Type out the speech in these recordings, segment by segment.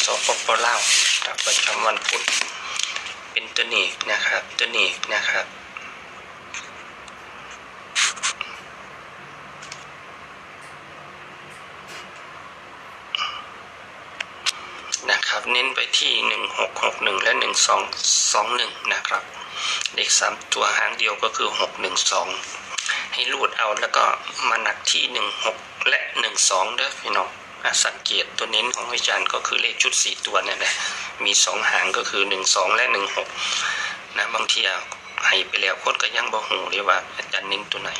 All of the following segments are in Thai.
สปปลาวครับประจำวันพุธเป็นตัวนี้นะครับตัวนี้นะครับนะครับเน้นไปที่หนึ่งหกหกหนึ่งและหนึ่งสองสองหนึ่งนะครับเลขสามตัวหางเดียวก็คือหกหนึ่งสองให้รูดเอาแล้วก็มาหนักที่หนึ่งหกและหนึ่งสองเด้อพี่น้อง สังเกตตัวเน้นของอาจารย์ก็คือเลขชุดสี่ตัวเนี่ยแหละมีสองหางก็คือหนึ่งสองและหนึ่งหกนะบางทีอะให้ไปแล้วคนก็ยังบ่หูเลยว่าอาจารย์เน้นตัวไหน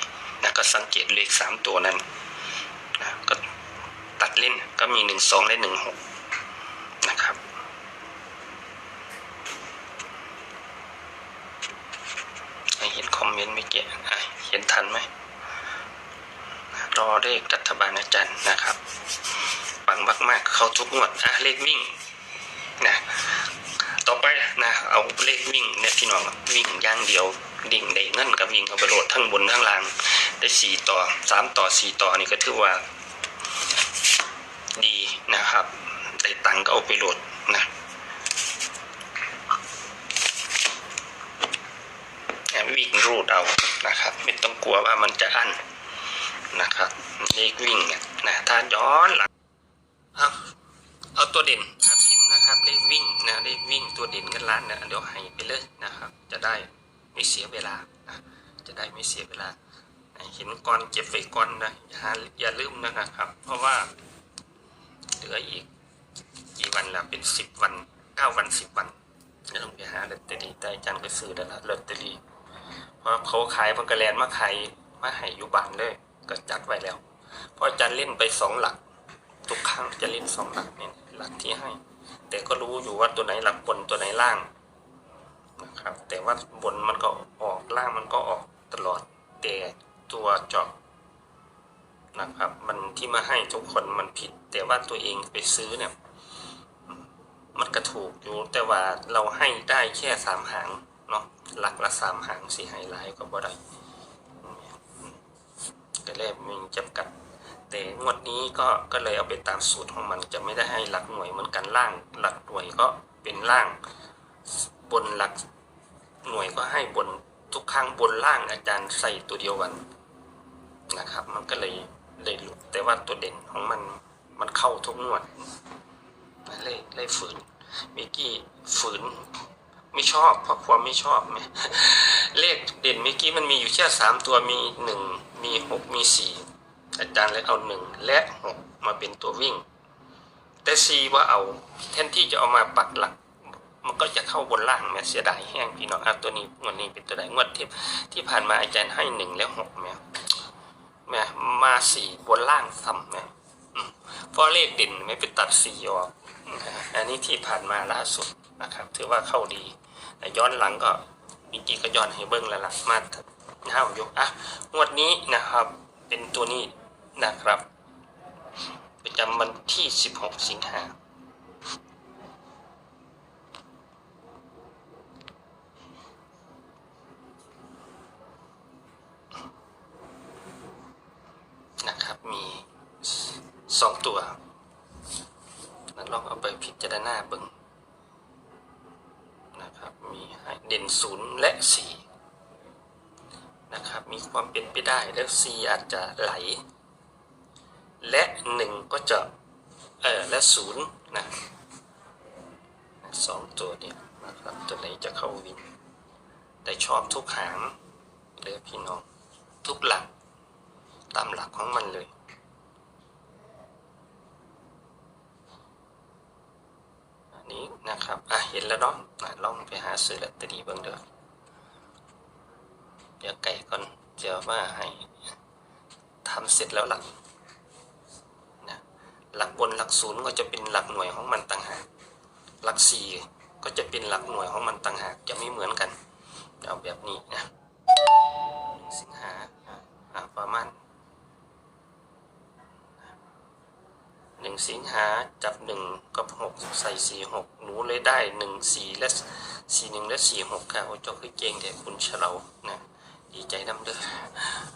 นะก็สังเกตเลขสามตัวนั้นนะก็ตัดเล่นก็มีหนึ่งสองและหนึ่งหกนะครับให้เห็นคอมเมนต์ไม่เกี่ยอะเห็นทันไหม ร อเลขรัฐบาลอาจารย์นะครับปังมากๆ เขาทุกงวดอะเลขวิ่งนะต่อไปนะเอาเลขวิ่งเนี่ยพี่น้องวิ่งย่างเดียวดิ่งได้เงินกับวิ่งเอาไปโหลดทั้งบนทั้งล่างได้สี่ต่อสามต่อสี่ต่อนี่ก็ถือว่า ดีนะครับได้ตังก็เอาไปโหลดนะวิ่งรูดเอานะครับ ไม่ต้องกลัวว่ามันจะอั้น นะครับเลขวิ่งเนี่ยนะถ้าย้อนหลังเอาเอาตัวเด่นครับพิมพ์นะครับเลขวิ่งนะเลขวิ่งตัวเด่นกันล้านเนี่ยเดี๋ยวให้ไปเลยนะครับ จะได้ไม่เสียเวลานะจะได้ไม่เสียเวลาเห็นก่อนเก็บไว้ก่อนนะอย่าอย่าลืมนะครับ เพราะว่าเหลืออีกกี่วันแล้วเป็นสิบวันเก้าวันสิบวันจะต้องไปหาลอตเตอรี่แต่อาจารย์ก็ซื้อแล้วล่ะลอตเตอรี่เพราะเขาขายพันกระแลนมาขายมาให้อยู่บ้านเลย ก็จัดไว้แล้ว เพราะอาจารย์เล่นไปสองหลัก ทุกครั้งจะเล่นสองหลักเนี่ยหลักที่ให้ แต่ก็รู้อยู่ว่าตัวไหนหลักบนตัวไหนล่างนะครับ แต่ว่าบนมันก็ออกล่างมันก็ออกตลอด แต่ตัวเจาะนะครับ มันที่มาให้ทุกคนมันผิด แต่ว่าตัวเองไปซื้อเนี่ยมันก็ถูกอยู่แต่ว่าเราให้ได้แค่สามหางเนาะหลักละสามหางสี่ไฮไลท์ก็บ่ได้ จำกัด แต่งวดนี้ก็ก็เลยเอาไปตามสูตรของมันจะไม่ได้ให้หลักหน่วยเหมือนกันล่าง หลักหน่วยก็เป็นล่าง บนหลักหน่วยก็ให้บนทุกครั้งบนล่างอาจารย์ใส่ตัวเดียวกันนะครับ มันก็เลยเลยหลุดแต่ว่าตัวเด่นของมันมันเข้าทุกงวดเลยเลยฝืนมิกกี้ฝืนไม่ชอบเพราะความไม่ชอบไหมเลขเด่นเมื่อกี้มันมีอยู่แค่สามตัวมีหนึ่งมีหกมีสี่ อาจารย์เลยเอาหนึ่งและหกมาเป็นตัววิ่ง แต่ซีว่าเอาแทนที่จะเอามาปักหลัก มันก็จะเข้าบนล่างแม่เสียดายแห้งพี่น้องอะตัวนี้งวดนี้เป็นตัวใดงวดที่ที่ผ่านมาอาจารย์ให้หนึ่งและหกแม่แม่มาสี่บนล่างซ้ำนะอืมเพราะเลขเด่นไม่ไปตัดสี่ออกอันนี้ที่ผ่านมาล่าสุดนะครับ ถือว่าเข้าดีย้อนหลังก็จริงๆก็ย้อนให้เบิ้งแล้วล่ะมาห้าวยกอะงวดนี้นะครับ เป็นตัวนี้ นะครับ ประจำวันที่ 16 สิงหานะครับ มีสองตัวแล้วลองเอาไปพิจารณาเบิ่งนะครับ มีเด่นศูนย์และสีนะครับ มีความเป็นไปได้แล้วสี่อาจจะไหล และหนึ่งก็จะเออและศูนย์นะสองตัวเนี่ยนะครับตัวไหนจะเข้าวิน แต่ชอบทุกหางเลยพี่น้องทุกหลัก ตามหลักของมันเลยอันนี้นะครับ อะ เห็นแล้วเนาะอะลองไปหาซื้อลอตเตอรี่เบิ่งเด้อเดี๋ยวไก่ก่อนเดี๋ยวว่าให้ทำเสร็จแล้วหลักนะ หลักบนหลักศูนย์ก็จะเป็นหลักหน่วยของมันต่างหากหลักสี่ก็จะเป็นหลักหน่วยของมันต่างหากจะไม่เหมือนกันเอาแบบนี้นะหนึ่งสิงหาอะอะประมาณหนึ่งสิงหาจับหนึ่งกับหกใส่สี่หกหนูเลยได้หนึ่งสี่และสี่หนึ่งและสี่หกค่ะโอ้เจ้าคือเก่งแต่คุณเฉลานะดีใจน้ำเด้อ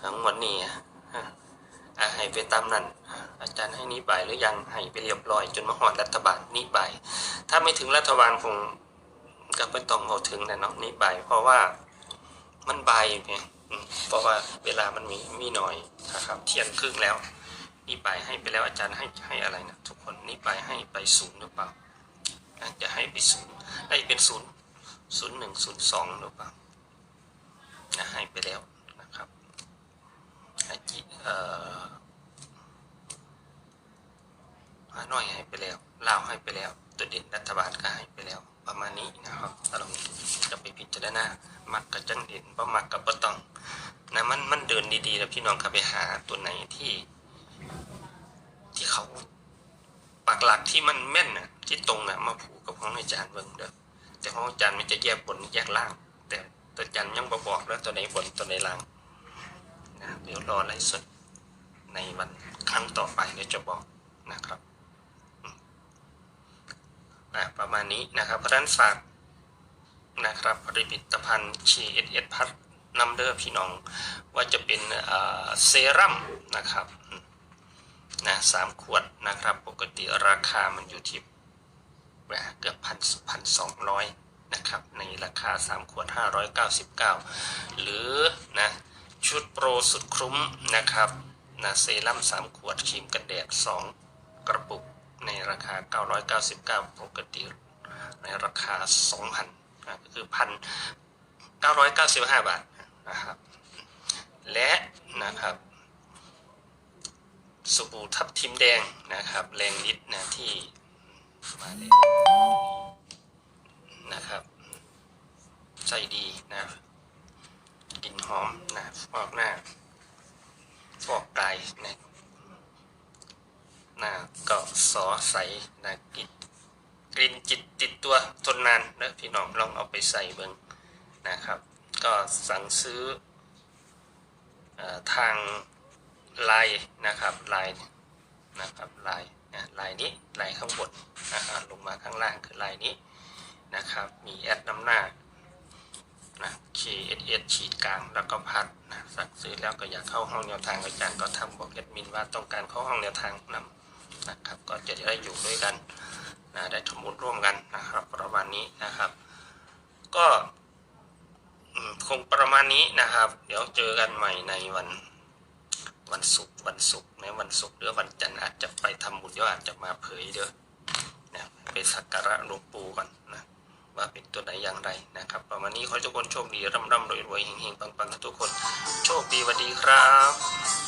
ทั้งวันนี้ อะอะให้ไปตามนั้นอาจารย์ให้นิบายหรือยังให้ไปเรียบร้อย จนมาหอดรัฐบาลนิบาย ถ้าไม่ถึงรัฐบาลคงก็ไม่ต้องเอาถึงแน่เนอนนิบาย เพราะว่ามันบายไงเพราะว่าเวลามันมีมีหน่อยนะครับเที่ยงครึ่งแล้วนิบายให้ไปแล้วอาจารย์ให้ให้อะไรนะทุกคนนิบายให้ไปศูนย์หรือเปล่าจะให้ไปศูนย์ให้เป็นศูนย์ศูนย์หนึ่งศูนย์สองหรือเปล่านะให้ไปแล้วนะครับอาจิเอ่อ ฮานอยให้ไปแล้วลาว ให้ไปแล้วตัวเด่นรัฐบาลก็ให้ไปแล้ว ประมาณนี้นะครับถ้าเราจะไปพิจารณามักกับจังเด่นบ่มักกับบ่ต้องนะมันมันเดินดีๆแล้วพี่น้องครับไปหาตัวไหนที่ ที่เขาปักหลักที่มันแม่นน่ะ ที่ตรงน่ะ มาผูกกับของอาจารย์เบิ่งเด้อแต่ของอาจารย์มันจะแยกบนแยกล่าง แต่ตัวอาจารย์ยังบ่บอกแล้วตัวไหนบนตัวไหนล่างนะเดี๋ยวรอไลฟ์สดในวันครั้งต่อไปเดี๋ยวจะบอกนะครับ อะประมาณนี้นะครับ เพราะฉะนั้นฝากนะครับผลิตภัณฑ์ชีเอสเอสพัดนำเดอร์พี่น้องว่าจะเป็นเซรั่มนะครับนะสามขวดนะครับ ปกติราคามันอยู่ที่เกือบพันพันสองร้อยนะครับ ในราคา 3 ขวด 599 หรือนะชุดโปรสุดคุ้มนะครับนะเซรั่ม3 ขวดครีมกันแดด 2 กระปุก ในราคา 999 ปกติในราคา 2,000นะก็คือพัน995 บาทนะครับ และนะครับสบู่ทับทิมแดงนะครับ แรงฤทธิ์นะที่มาเลยนะครับใจดีนะกลิ่นหอมนะฟอกหน้าฟอกกายนะ หน้าก็ส อใสนะกินกลิ่นจิตติดตัวทนนานนะพี่น้องลองเอาไปใส่เบิงนะครับ ก็สั่งซื้ออทางไลน์นะครับไลน์นะครับไลน์นะไลน์นี้ไลน์ข้างบนนะฮะลงมาข้างล่างคือไลน์นี้นะครับมีแอดน้ำหน้านะ KSS ฉีดกลางแล้วก็พัดนะสั่งซื้อแล้วก็อยากเข้าห้องแนวทางอาจารย์ก็ทำบอกแอดมินว่าต้องการเข้าห้องแนวทางนำ นะครับ ก็จะได้อยู่ด้วยกันนะได้ทำบุญร่วมกันนะครับ ประมาณนี้นะครับ ก็คงประมาณนี้นะครับ เดี๋ยวเจอกันใหม่ในวันวันศุกร์วันศุกร์ในวันศุกร์หรือวันจันทร์อาจจะไปทำบุญเดี๋ยวอาจจะมาเผยเด้อนะไปสักการะหลวงปู่ก่อนนะว่าเป็นตัวไหนอย่างไรนะครับ ประมาณนี้ขอทุกคนโชคดีร่ำร่ำรวยรวยเฮงๆปังๆทุกคน โชคดีสวัสดีครับ